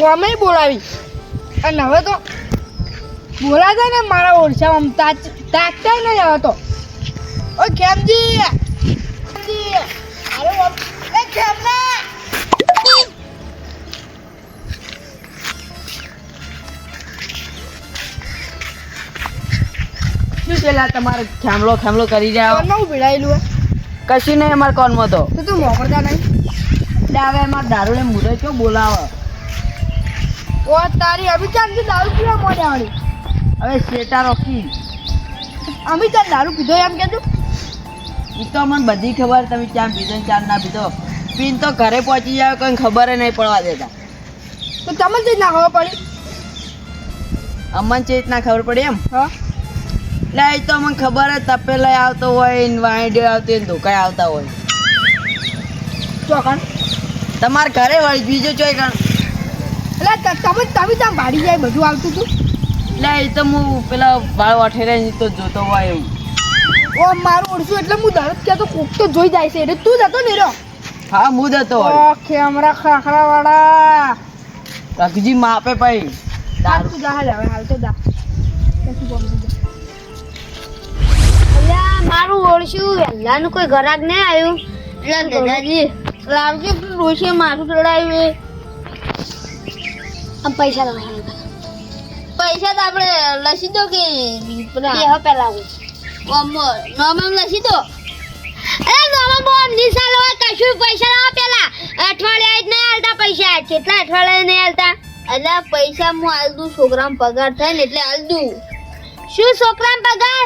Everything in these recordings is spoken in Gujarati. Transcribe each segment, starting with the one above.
હોમે બોલાવી. અને હવે તો બોલાતા ને મારા ઓરછામાં તાક તાકતા નહીં હવે તો. ઓ અરે એ ખેમના શું પેલા તમારે? ખેમલો ખેમલો કરી રહ્યા કોણમાં હું ભીડાયેલું કશું નહીં અમારે કોનમાં તો. તો તું મોકલતા નહીં. એટલે હવે અમારે દારૂ ને મુદત કેવું બોલાવે. ઓ તારી અભી ચાંદ દારૂ પીવા મોડ્યા વાળી હવે શેટા રોકી અમી ચાંદ દારૂ પીધો એમ કહેતું એ તો અમને બધી ખબર તમે ચા પીધો ને ના પીધો. પીન તો ઘરે પહોંચી જાય કંઈ ખબર નહીં પડવા દેતા. તો તમને જ ના ખબર પડી? અમને ચેત ના ખબર પડી એમ? હા. એટલે એ તો અમને ખબર જ તપેલા આવતો હોય ને આવતો આવતી હોય ધોકાઈ આવતા હોય. ચોકણ. તમારે ઘરે વળી બીજો ચોઈ કણ? એટલે તમે તમે ત્યાં ભાડી જાય બધું આવતું હતું એટલે એ તો હું પેલા વાળ વાઠેરે તો જોતો હોય એવું ઓ મારું ઓળશું એટલે હું દરદ કે તો કોક તો જોઈ જાય છે. એટલે તું જતો ને રહ્યો હા મુદ હતો ઓકે અમારા ખાખરા વાળા રઘજી માપે ભાઈ. દારૂ. તું જા હાલ હવે હાલ તો જા. મારું ઓળશું વહેલાનું કોઈ ઘરાક નહીં આવ્યું. એટલે દાદાજી લાવજો ડોશીએ માથું ચડાવ્યું એ. આમ પૈસા લાવવા પૈસા તો આપણે લસી દો કે પેલા? પેલા નોમમ લસી દો. અરે નોમમ બોમ નિશાલ હોય કશું પૈસા લાવો પેલા. અઠવાડિયા જ નહીં હાલતા પૈસા. કેટલા અઠવાડિયા નહીં હાલતા એટલે પૈસા હું હાલ દઉં પગાર થાય ને એટલે હાલ દઉં. શું છોકરા પગાર?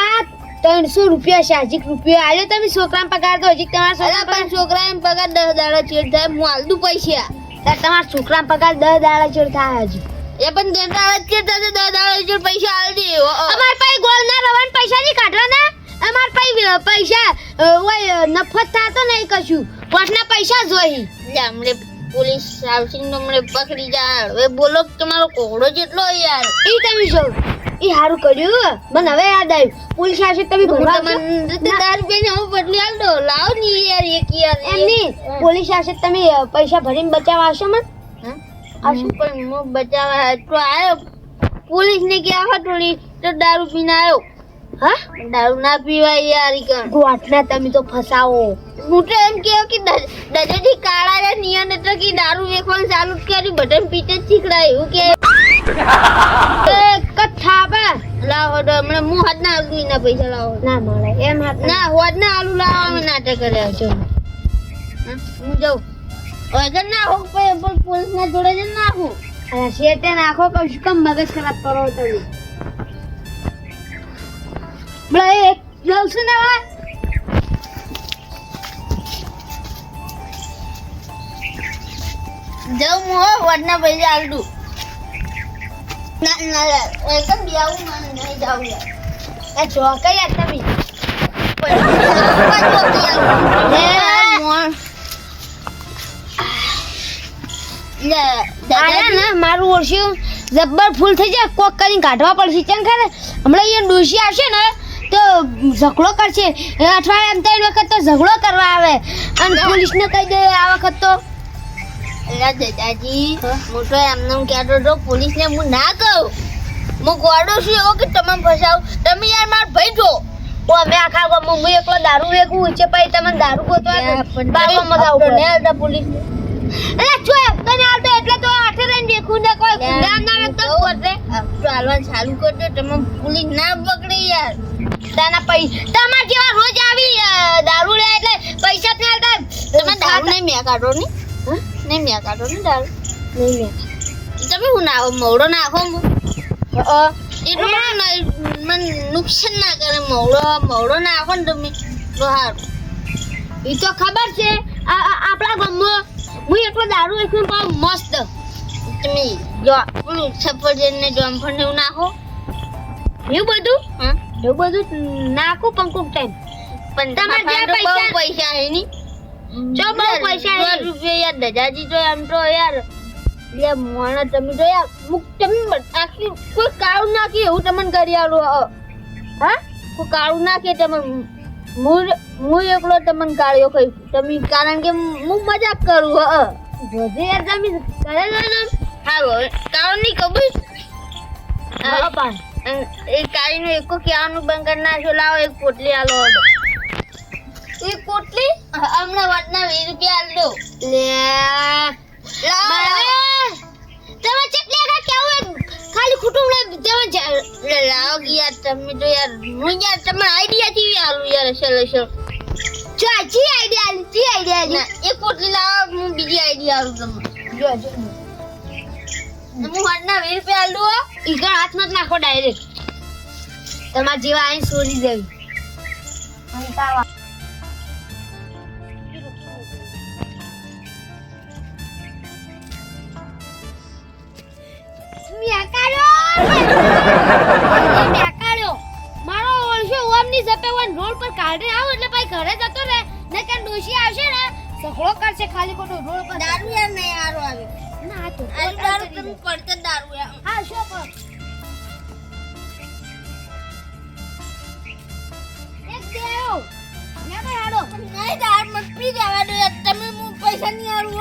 આ ત્રણસો રૂપિયા સાહજિક રૂપિયા આવ્યો તમે છોકરાનો પગાર તો હજી તમારા છોકરા પણ છોકરાનો પગાર દસ દાડા ચેડ થાય હું હાલ દઉં પૈસા. તમારા છોકરા પગાર દસ દાડા ચોર થાય હજી. એ પણ દસ દાડા થશે? દસ દાડા ચોર પૈસા દે. અમાર પાસે ગોળના રવાન પૈસા નહીં કાઢવાના. અમાર પાસે પૈસા ઓય નફત થાતો નહીં કશું. પોટના પૈસા જોઈ અમને પોલીસ આવશે ને અમને પકડી જાય હવે બોલો તમારો કોકડો જેટલો યાર. એ તમે જો ઈ સારું કર્યું મને હવે યાદ આવ્યું. પોલીસ આવશે તમે આવશો? દાર બેન હું બદલી આલ દો લાવની યાર એક યાર એમની પોલીસ આવશે તમે પૈસા ભરીને બચાવવા આવશો મને? આવશો પણ હું બચાવવા તો આવ્યો પોલીસ ને કે આવા ટોળી તો દારૂ પીને આવ્યો હા? દારૂ ના પીવાય યાર ઈ ગોઠના તમે તો ફસાવો. હું તો એમ કહ્યું કે દજેથી કાળા રે નિયન એટલે કે દારૂ વેચવાનું ચાલુ જ કર્યું. બટન પીતે જ શીખડાય એવું કે એ કથા બા. લાવો હમણાં હું હાથ ના પૈસા લાવો. ના મળે એમ ના હોદ આલુ લાવો નાટક કર્યા છો હું જાઉં. વગર ના હો પણ પોલીસ જોડે જ ના હું શેતે નાખો કશું કમ મગજ ખરાબ કરો તમે? બળા એક જાઉં ને હવે. જાઉં હું હો વડના પૈસા આલ દઉં ના ના એકદમ જાઉં મને નહીં એ ચોકઈ યાર તમે? મારું ઓળશ્યું જબ્બર ફૂલ થઈ જાય કોક કરીને કાઢવા પડશે. કેમ ખરે હમણાં અહીંયા ડોશી આવશે ને તો ઝઘડો કરશે. એ અઠવાડિયામાં ત્રણ વખત તો ઝઘડો કરવા આવે. અને પોલીસને કહી દે આ વખત તો. એલા દાદાજી હું. તો એમને કહેતો હતો પોલીસને હું ના હું ગોડો છું એવો કે તમે ફસાવ. તમે યાર માર ભાઈ જો ઓ અમે આખા ગામમાં હું એકલો દારૂ વેકું છે પછી તમે દારૂ ગોતવા બારમાં મજા ઉપર ને આલતા પોલીસ અલા છો તને આલતો એટલે તો આઠે રહીને દેખું ને કોઈ ગુંડા ના વ્યક્ત કોટરે તો હાલવા ચાલુ કરજો તમે પોલીસ ના પકડે યાર. તાના પૈ તમાર જેવા રોજ આવી દારૂ લે એટલે પૈસા જ નહીં આલતા. તમે દારૂ નહીં મેં કાઢો ને. નહીં મેં કાઢો ને દારૂ. નહીં મેં તમે હું નાખો મોડો નાખો હું. એટલું બધું નહીં, મને નુકસાન ના કરે મોડો મોડો નાખો ને તમે. તો એ તો ખબર છે આ આ- આપણા ગામમાં હું એકલો દારૂ એકલું પણ મસ્ત. તમે પેલું સફરજન ને જામફળ એવું નાખો. એવું બધું? હા. એવું બધું નાખો પણ કોક ટાઈમ પણ તમારે જે પૈસા પૈસા હે ની. જો બહુ પૈસા રૂપિયા યાર દજાજી તો એમ તો યાર. લે મોણા તમે તો યાર મુક તમે આખી કોઈ કાળું નાખી એવું તમને કરી આલું હા? કોઈ કાળું નાખે તમે હું હું એકલો તમને કાળ્યો કહીશ તમે કારણ કે હું મજાક કરું હ જોજે યાર તમે કરે ને? હાલો કાળું નહીં ખબર? હા પણ એ કાળીનું એકો કહેવાનું બંધ કરી નાખ્યો લાવો એક પોટલી આલો એક પોટલી? હમણાં વટના વીસ રૂપિયા આલજો લે તમે ચટલી આગળ કેવું ખાલી ખોટું તમે જ- લે, લાવો કે યાર તમે તો યાર હું યાર તમે આઈડિયા થી આઈડિયા આલી જી આઈડિયા હું બીજી આઈડિયા આલું તમને જો હું વાટના વીસ રૂપિયા આલું ઈગણ હાથમાં જ નાખો ડાયરેક્ટ તમારા જેવા અહીં સોરી દેવી. મારો ઓળશો ઓમની જપેવાન રોડ પર કાઢે આવ એટલે ભાઈ ઘરે જતો રહે ને કે ડોશી આવશે ને સખળો કરશે ખાલી ખોટો રોડ પર દારૂ યાર નહીં આરો આવે. ના તો દારૂ તમે પડતે દારૂ યાર. હા શો પર એક દેવ ને ભાઈ હાડો નહીં દાર મત પી જવા દો તમે હું પૈસા નહીં આલું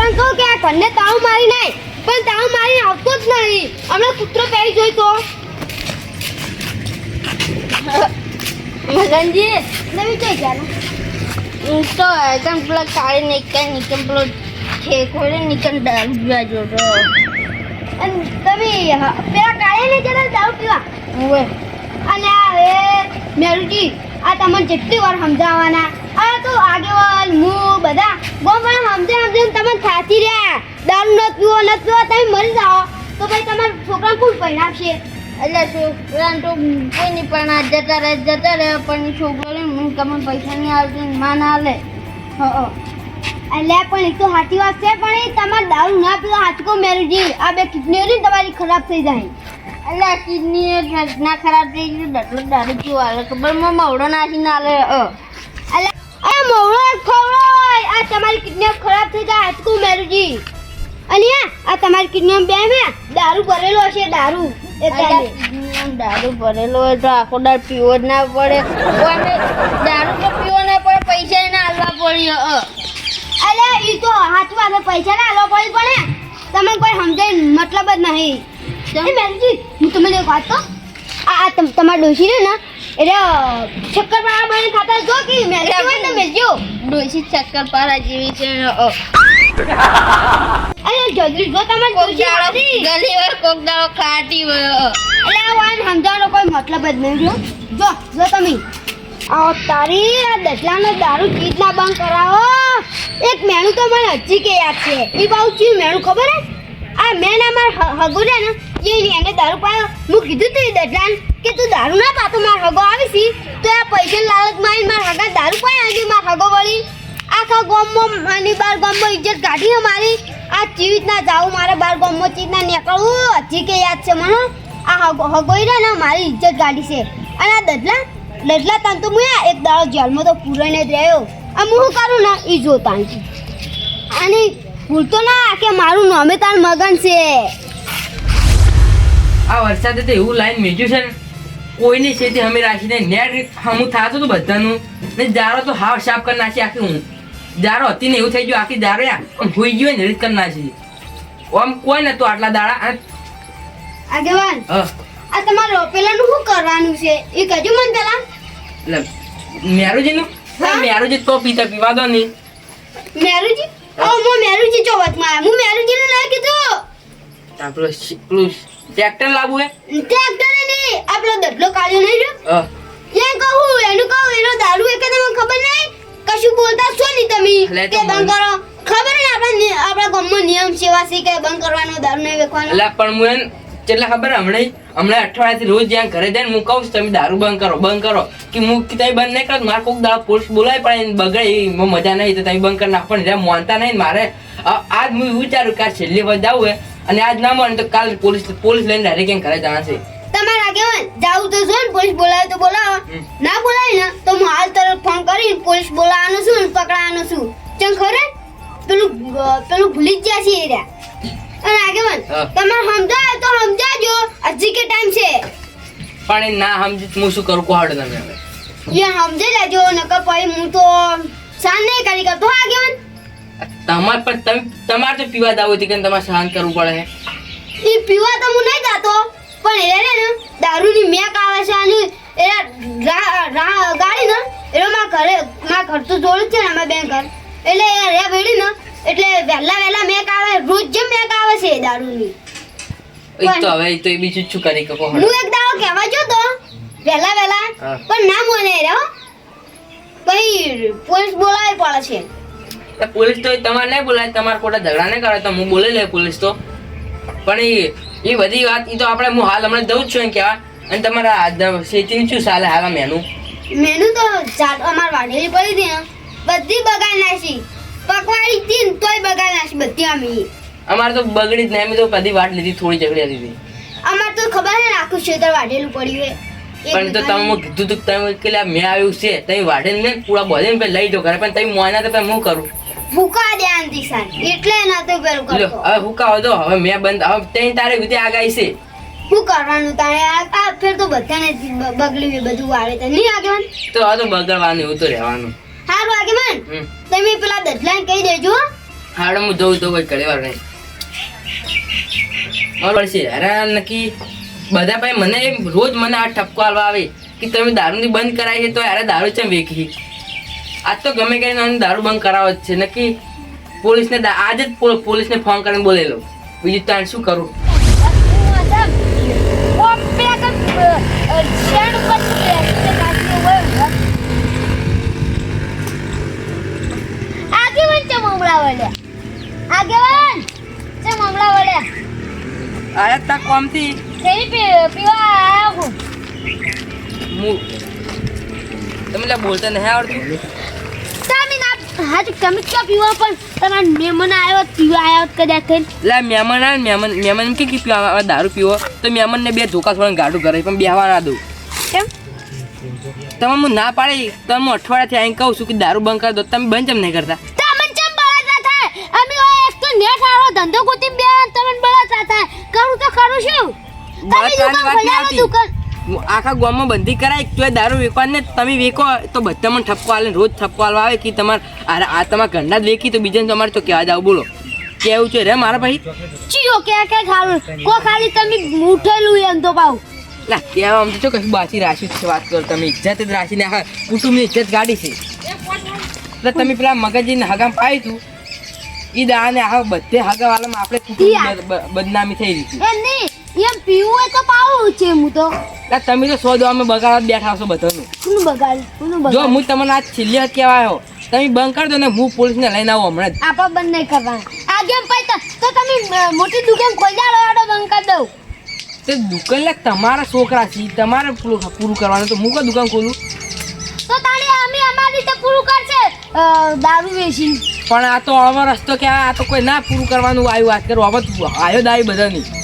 છું કહો કે આ ઘરને તાવ મારી નાય. પણ તાવ મારીને આવતો જ નહીં. હમણાં કૂતરો પહેરી જોઈ તો. મગનજી નવી કઈ ગયા તો એકદમ પેલા કાળી નીકળ નીકળ પેલો ઠેકોડે નીકળ દારૂ પીવા જોતો. અને તમે પેલા કાળે ને જરા દારૂ પીવા. અને હવે મેરુજી આ તમને જેટલી વાર સમજાવવાના. આ તો આગેવાન હું બધા. ગોમવાળા સમજે સમજે તમને થાચી રહ્યા. દારૂ ન પીવો ન પીવો તમે મરી જાઓ. તો ભાઈ તમારા છોકરા કોણ પહેરાવશે એટલે છોકરા તો કોઈ નહીં પણ આ જતા રહે જતા રહે પણ છોકરો હું તમને પૈસા નહીં આવતી માં ના લે એટલે પણ એ તો સાચી વાત છે પણ એ તમારે દારૂ ના પીવો હાચકો મેરુજી આ બે કિડની ને તમારી ખરાબ થઈ જાય. એટલે કિડની ના ખરાબ થઈ ગઈ ડટલો દારૂ પીવો ખબરમાં મવડો નાખી ના આ તમારી કિડની ખરાબ થઈ જાય હાચકો મેરુજી. અને આ તમારી કિડની બે મે? દારૂ ભરેલો હશે દારૂ. દારૂ ભરેલો હોય તો આખો દાર પીવો જ ના પડે. દારૂ તો પીવો ના પડે પૈસા ના આલવા પડે અલે એ તો હાથ વાગે પૈસા ના આલવા પડે પણ તમે કોઈ સમજાય મતલબ જ નહીં. મેરુજી હું તમને એક વાત કહું. આ આ તમ તમારા ડોશી ના એટલે શક્કરપારા બની ખાતા જો કે મેલજી હોય ને જો. ડોસી શક્કરપારા જેવી છે. અરે જલ્દી જો તમે ડોસી ગલી વાર કોક દાડો ખાટી હોય એટલે વાન સમજાવવાનો કોઈ મતલબ જ નહીં જો. જો જો તમે. આ તારી આ દસલાનો દારૂ ચીજ ના બંધ કરાવો. એક મેણું તો મને હજી કે યાદ છે. એ બહુ ચી મેણું ખબર હે? આ મેન અમાર હગો છે ને એ એને દારૂ પાયો હું કીધું તું એ દસલાન કે તું દારૂ ના પાતો, માર હગો આવીશી. તો આ પૈસા લાલચ મારી માર હગા દારૂ પાય આવી માર હગો વળી. આખા ગામમાં અને બાર ગામમાં ઇજ્જત કાઢી અમારી. આ ચીજ ના જાવું, મારે બાર ગામમાં ચીજ ના નીકળવું, હજી કે યાદ છે મને? આ હગો હગોઈ ને મારી ઇજ્જત કાઢી છે. અને આ દદલા દદલા તન તો મુયા એક દાડો જેલમાં તો પૂરાઈને જ રહ્યો. આ હું કરું ને? એ જોતા અને ભૂલતો ના કે મારું નામે તાર મગન છે. આ વરસાદે તો એવું લાઈન મેચ્યું છે ને. કોઈની તે અમે રાખીને નેટ હમું થતું હતું બધાનું. ને જારો તો હાવ સાફ કરી નાખી આખી હું જારો હતી ને એવું થઈ ગયું આખી જારો આમ હોઈ ગયો ને રીત કરી નાખી. આમ કોઈ નતું આટલા દાડા આગેવાન આ તમારે પેલાનું શું કરવાનું છે? એ કહેજો મને પેલા. એટલે મેરુજીનું? હા? મેરુજી તો પીતા પીવા દો નહીં. મેરુજી? ઓ મો મેરુજી ચો વચમાં આવ્યા. હું મેરુજીને ના કીધું. તાપલો શી- પેલું ટ્રેક્ટર લાવવું હે? ટ્રેક્ટર નહીં આપણો દડલો કાઢ્યો નહીં હ, એ કહું એનું કહું એનો દારૂ એક તમને ખબર નહીં? કશું બોલતા છો નહીં તમે? કે બંધ કરો. ખબર ને આપણે આપણા ગામમાં નિયમ સેવા છે કે બંધ કરવાનો દારૂ નહીં વેચવાનો? એટલે પણ હું એને એટલે ખબર હમણાં હમણાં અઠવાડિયાથી રોજ જ્યાં ઘરે જાય ને હું કહું છું તમે દારૂ બંધ કરો બંધ કરો. કે હું કે તમે બંધ નહીં કરો મારે કોઈક દારૂ પોલીસ બોલાય પણ એને બગડે એમાં મજા નહીં તો તમે બંધ કરી નાખો પણ માનતા નહીં મારે. આજ હું એવું વિચાર્યું કે આ છેલ્લી વખત જવું હે અને આજ ના મળે તો કાલ પોલીસ પોલીસ લઈને ડાયરેક્ટ ક્યાંક ઘરે જવાના છે. તમારે આગેવાન જાવું તો જો ને પોલીસ બોલાવે તો બોલાવો. ના બોલાય ને તો હું હાલ તરફ ફોન કરીને પોલીસ બોલાવવાનો છું ને પકડાવાનો છું. ચમ ખરે પેલું પેલું ભૂલી જ ગયા છે એરિયા અને આગેવાન. તમારે સમજાય તો સમજાજો હજી કે ટાઈમ છે. પણ એ ના સમજી હું શું કરું? કોહાડો તમે હવે. એ સમજી લેજો નકર પછી હું તો સાન નહીં કરી કરતો આગે આગેવાન તમાર પણ તમે તમારે તો પીવા દાવો હતી કે તમારે સહન કરવું પડે છે એ પીવા તો હું નહીં જાતો પણ એને ને દારૂની મેક આવે છે અને એ ગાડી ને એટલે મારા ઘરે મારા ઘર તો જોડે છે ને અમારા બેન ઘર. એટલે એ રે વેડી ને એટલે વહેલા વહેલા મેક આવે રોજ જેમ મેક આવે છે એ દારૂની. એ તો હવે એ તો એ બીજું શું કરી કે હું? એક દાવો કહેવા જો તો વહેલા વહેલા પણ ના મને રહ્યો હો. પછી પોલીસ બોલાવી પડે છે. પોલીસ તો તમારે નહીં બોલાય તમારે ખોટા ઝઘડા નહીં કરે તો હું બોલી લે પોલીસ તો. પણ એ એ બધી વાત એ તો આપણે હું હાલ હમણાં દઉં જ છું એમ કહેવા અને તમારા સેચિંગ શું ચાલે હાલ મેનુ મેનું તો જાત અમાર વાઢેલી પડી હતી બધી બગાડ નાખી. પકવાડી હતી તોય બગાડ નાખી બધી અમે. અમારે તો બગડી જ નહીં અમે તો બધી વાત લીધી થોડી ઝઘડી લીધી અમારે તો ખબર નહીં ને આખું ક્ષેત્ર વાઢેલું પડ્યું પણ તો તમે કીધું તું કે તમે કે મેં આવ્યું છે તમે વાઢે ને પૂરા બોલે લઈ જો ઘરે પણ તમે મોના તો હું કરું? ભૂકા દે આંતી સાર એટલે ના તો પેલું કરતો. હવે કહો તો હવે મેં બંધ હવે ત્રણ તારે વિધે આગાઈ છે. શું કરવાનું તારે? આ ફેર તો બધાને બગલી બધું વાળે તો. નહીં આગેવાન? તો આ તો બગડવાનું એવું તો રહેવાનું. હારું આગેવાન. તમે પેલા દસલાને કહી દેજો. હાડો હું જોઉં તો કોઈ કરે વાર નહીં. બરાબર છે હેરાન નક્કી. બધા ભાઈ મને રોજ મને આ ઠપકો આવે કે તમે દારૂની બંધ કરાવી તો યાર દારૂ ચમ વેચી આજ તો ગમે કરીને આને દારૂ બંધ કરાવો જ છે. નક્કી પોલીસને આજ જ પોલીસને ફોન કરીને બોલેલો. બીજું તાણ શું કરું? આગેવાન છે મમલા વળ્યા આગેવાન છે વળ્યા આયા તા કોમથી. પીવા હું હું તમે લા બોલતા નહીં આવડતું? તમે ના હાજી તમે ક્યાં પીવા પણ તમારા મહેમાન આવ્યો પીવા આવ્યો કદાચ થઈને. લા મહેમાન આવે ને મહેમાન મહેમાન કે પીવા દારૂ પીવો. તો મહેમાનને બે ધોકા છોડીને ગાડું કરે પણ બેહવા ના દઉં. કેમ? તમે હું ના પાડી? તમે હું અઠવાડિયાથી આવીને કહું છું કે દારૂ બંધ કરી દો તમે બંધ કેમ નહીં કરતા? તમને ચમ બળતરા થાય? અમે એક તો નેટ હારો ધંધો ગોતી બે તમને બળતરા થાય. કરું તો કરું શું? તમે દુકાન હું આખા ગામમાં બંધી કરાય તો એ દારૂ વેપાર ને તમે વેકો તો બધા મને ઠપકો આલે રોજ ઠપકો આલવા આવે કે તમારે આ આ તમારા ઘરના જ વેકી તો બીજાને તમારે તો કહેવા જાવ બોલો. કેવું છે રે મારા ભાઈ? ચીયો કે કે ખાલું? કો ખાલી તમે મૂઠેલું એમ તો પાવ ના કેવા આમ તો કશું બાચી રાશિ છે વાત કરો તમે. ઇજ્જત જ રાખીને આખા કુટુંબની ઇજ્જત ગાડી છે. એટલે તમે પેલા મગજીને હગામ પાઈ તું. ઈ દાને આ બધે હગાવાલામાં આપણે કુટુંબ બદનામી થઈ રહી છે. એમ નહીં એમ પીવું હોય તો પાવું છે હું તો. તમે તો સો દવામાં બગાડવા જ બેઠા છો બધાનું. કોનું બગાડ કોનું જો હું તમને આ છેલ્લી કહેવાયો. તમે બંધ કરી દો ને હું પોલીસને લઈને આવું હમણાં જ. આપા બંધ નહીં કરવાના. આ ગેમ પૈતા તો તમે મોટી દુકાન કોઈ દો આડો બંધ કરી દઉં. તે દુકાન લે તમારા છોકરા છે તમારે પૂરું પૂરું કરવાનું. તો હું કઈ દુકાન ખોલું? તો તારે અમે અમારી રીતે પૂરું કરશે. દારૂ વેચીને. પણ આ તો હવે રસ્તો કે આ તો કોઈ ના પૂરું કરવાનું આવ્યું વાત કરો. હવે આવ્યો દાવી બધાની.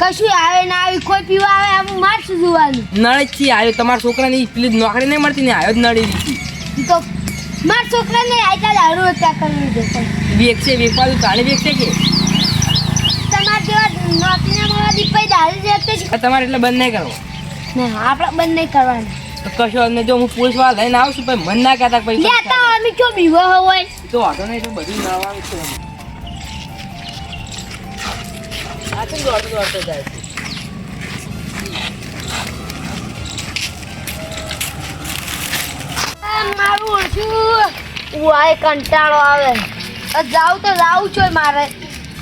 કશું આવે ના આવી કોઈ પીવા આવે આમ મારશું જોવાનું. નળ જ છે આવ્યો તમારા છોકરાની પેલી નોકરી નહીં મળતી ને આવ્યો જ નળી દીધી તો માર છોકરાને આયતા દારૂ હતા કરવી દીધો વેક છે વેકવાનું તાણે વેક છે કે? તમારા જેવા નોકરીના મારા દીપાઈ દારૂ જેતે છે તમારે એટલે બંધ નહીં કરવો. ના આપણે બંધ નહીં કરવાનું. કશો અને જો હું પોલીસવાળા લઈને આવશું પણ મન ના કહેતા પછી લેતા અમે કયો બીવો હોય તો વાંધો નહીં તો બધું લાવવાનું છે તો દોડતો દોડતો જાય છે. મારું ઓળખ્યું. વાય કંટાળો આવે. જાવ તો જાવું છો મારે.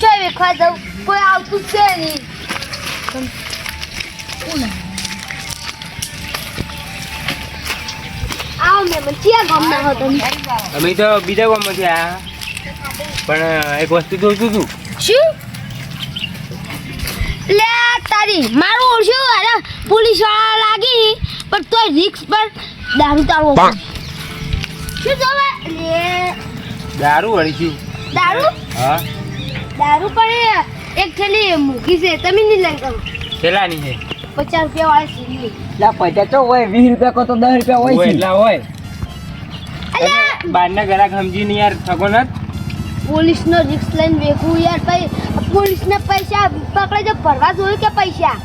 છો વેખવા જાવ કોઈ આવતું છે નહીં. અમે તો બીજા ગામમાંથી આવ્યા પણ એક વસ્તુ જોઈતું હતું શું? લે તારી મારું ઓળશું અરે પોલીસવાળા લાગી પણ તોય રિક્સ પર દારૂ તારો શું જોવે? લે. દારૂ વળીશું દારૂ? હા. દારૂ પણ એક થેલી મૂકી છે તમે નહીં લઈ કરો થેલાની છે. પચાસ રૂપિયા વાળી સીલી પચાસ તો હોય વીસ રૂપિયા કો તો દસ રૂપિયા હોય હોય એટલા હોય. અલ્યા બહારના ગ્રાહક નહીં યાર ઠગો પોલીસ પોલીસનો રિક્સ લઈને વેખું યાર ભાઈ. પોલીસને પૈસા પકડે તો ભરવા જોયું કે પૈસા?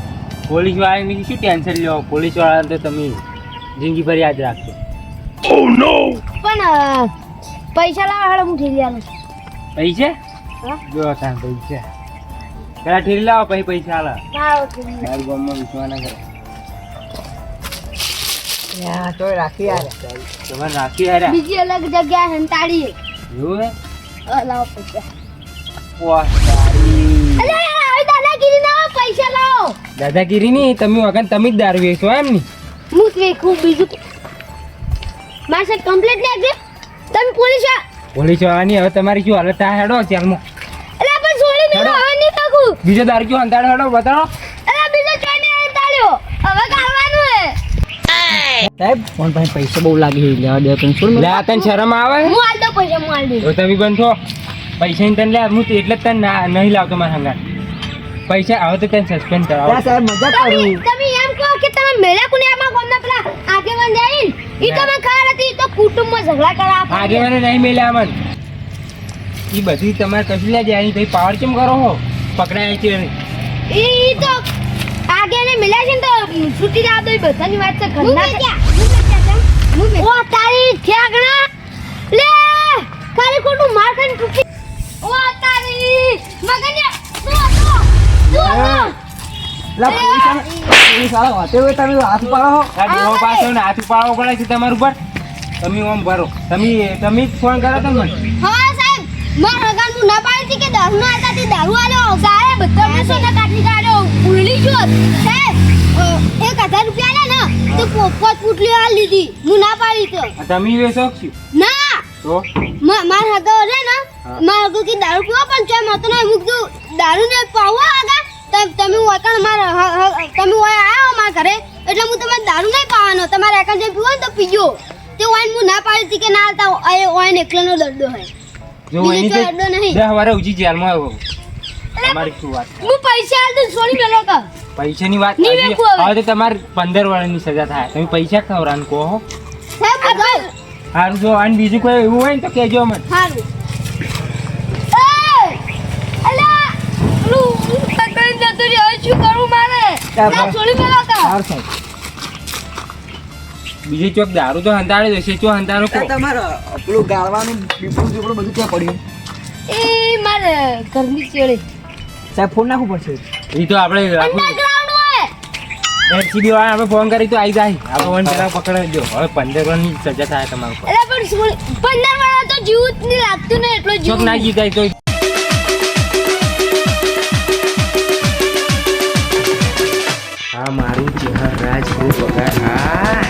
પોલીસ વાળાની શું ટેન્શન લ્યો? પોલીસવાળા તો તમે જિંદગી ભર યાદ રાખજો. પણ પૈસા લાવવા હેડો હું ઠેલી આલું પૈસા? જો તાન પૈસા. પેલા ઠેલી લાવો પછી પૈસા આલા લાવો. મારું ગામમાં વિશ્વાસ ના કરે તો રાખી તમારે રાખી બીજી અલગ જગ્યાએ હંતાડીએ એવું હે? લાવો પૈસા. વાહ. દાદાગીરી નહીં તમે વગર તમે જ દારૂ વેચો એમ ની? હું જ બીજું મારી સાથે કમ્પ્લેટ લાગજે તમે પોલીસ પોલીસ આવવાની હવે તમારી શું હાલત થાય હેડો ચાલમાં એટલે પણ છોડી નહીં હવે નહીં કાકું બીજો દારૂ કયો અંતાડો હેડો બતાવો. એટલે બીજો ચોઈને હંતાડ્યો હવે કાઢવાનું હે. સાહેબ ફોન પાસે પૈસા બહુ લાગી લેવા દે તને શું લે તને શરમ આવે? હું આલ દો પૈસા હું આલ દઉં તો તમે બંધ પૈસા ની તને લે હું એટલે જ તને ના નહીં લાવતો મારા હંગાર પૈસા આવે તો તને સસ્પેન્ડ કરાવો. સાહેબ મજા કરું. તમે એમ કહો કે તમે મેળા આમાં ગામના પેલા આગેવાન જાય ઈ તો મને ખબર હતી તો કુટુંબમાં ઝઘડા કરા આગે મને નહીં મેલ્યા મન ઈ બધી તમારે કશું લે જાય ભાઈ પાવર કેમ કરો હો? પકડાય છે ઈ તો આગે ને મળ્યા છે ને તો છૂટી ના દો ઈ બધાની વાત છે ઘરના ઓ તારી ઠેગણા. લે ખાલી ખોટું માર ખાઈને ઓ તારી મગન્ય તું હતો તું હતો પોલીસવાળા હોતે હોય તમે હાથ પાડો આ દેવો પાછો ને હાથ ઉપાડવો પડે છે તમારું ઉપર તમે ઓમ ભરો તમે તમે જ ફોન કરો તમે હા સાહેબ માર હગાન હું ના પાડી કે દારૂ ના હતા તે દારૂ કાઢી કાઢ્યો જો સાહેબ અ, એક હજાર રૂપિયા આલ્યા ને તો પોત પૂટલી આલ લીધી હું ના પાડી તો તમે વેચો ના તો? માર હગા રે ને. માર હગો કે દારૂ પીવો પણ ચા મત ને મુક દુ દારૂ ને પાવા આગા તમ- તમે વકણ માર તમે ઓય આવો માર ઘરે એટલે હું તમારે દારૂ નહીં પાવાનો. તમારે એકણ જે પીવો ને તો પીજો. તે ઓઈન હું ના પાડી હતી કે ના આલતા ઓય ઓઈન એકલાનો દર્દો હે જો એની કોઈ અડ્ડો નહીં. બે હવારે ઉજી જેલમાં આવ્યો તમારી શું વાત હું પૈસા આલ દઉં છોડી મેલો કા. પૈસાની વાત હવે. તો તમારે પંદર વર્ષની સજા થાય. તમે પૈસા ખવરાન કહો. સાહેબ સારું જો અને બીજું કોઈ એવું હોય ને તો કહેજો મને. સારું કા બીજું ચોક દારૂ તો હંતાડે જશે ચો હંતાડો કહો તમારે પેલું ગાળવાનું પીપળું પીપળું બધું ક્યાં પડ્યું? એ મારે ઘરની ચેડે. સાહેબ ફોન નાખવું પડશે. એ તો આપણે એલસીબી વાળા આપણે ફોન કરી તો આવી જાય. આપણે ફોન પેલા પકડજો હવે પંદરની સજા થાય તમારું એટલે પણ સ્કૂલ પંદર વાળા તો જીવ જ નહીં લાગતું ને એટલો જીવ ના જીતાય તો હા મારું ચહેર રાજપૂત વગર. આ